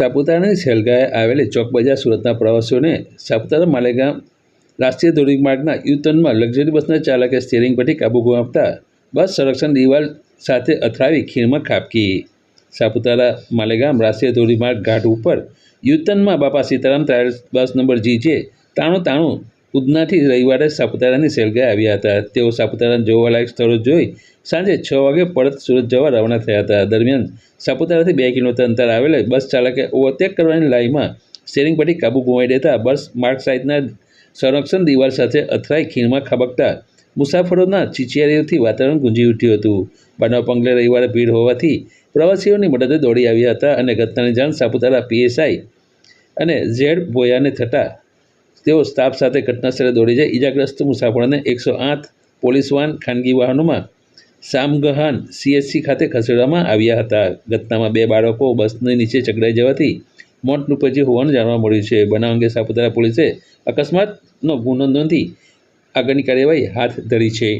સાપુતારાની સેલગાએ આવેલી ચોક બજાર સુરતના પ્રવાસીઓને સાપુતારા માલેગામ રાષ્ટ્રીય ધોરીમાર્ગના યુતનમાં લક્ઝરી બસના ચાલકે સ્ટીરિંગ પરથી કાબુ ગુમાવતા બસ સંરક્ષણ દિવાલ સાથે અથડાવી ખીણમાં ખાબકી. સાપુતારા માલેગામ રાષ્ટ્રીય ધોરીમાર્ગ ઘાટ ઉપર યુતનમાં Bapa Sitaram travels bus number G J ત્રાણું ત્રાણું ઉધનાથી રવિવારે સાપુતારાની સેલગાએ આવ્યા હતા. તેઓ સાપુતારાના જોવાલાયક સ્થળો જોઈ સાંજે છ વાગે પરત સુરત જવા રવાના થયા હતા. દરમિયાન સાપુતારાથી બે કિલોમીટર અંતર આવેલ બસ ચાલકે ઓવરટેક કરવાની લાઈનમાં સ્ટેરિંગ પરથી કાબુ ગુમાવી દેતા બસ માર્ગ સાઈડના સંરક્ષણ દિવાલ સાથે અથડાઈ ખીણમાં ખબકતા મુસાફરોના ચીચિયારીઓથી વાતાવરણ ગુંજી ઉઠ્યું હતું. બનાવ પગલે રવિવારે ભીડ હોવાથી પ્રવાસીઓની મદદે દોડી આવ્યા હતા અને ઘટનાની જાણ સાપુતારા પીએસઆઈ અને ઝેડ ભોયાને થતાં તેઓ સ્ટાફ સાથે ઘટનાસ્થળે દોડી જાય. ઇજાગ્રસ્ત મુસાફરોને એકસો આઠ પોલીસ વાહન ખાનગી વાહનોમાં સામગહાન સીએચસી ખાતે ખસેડવામાં આવ્યા હતા. ઘટનામાં બે બાળકો બસની નીચે ચકડાઈ જવાથી મોત નીપજ્યું હોવાનું જાણવા મળ્યું છે. બનાવ અંગે સાપુતારા પોલીસે અકસ્માતનો ગુનો નોંધી આગળની કાર્યવાહી હાથ ધરી છે.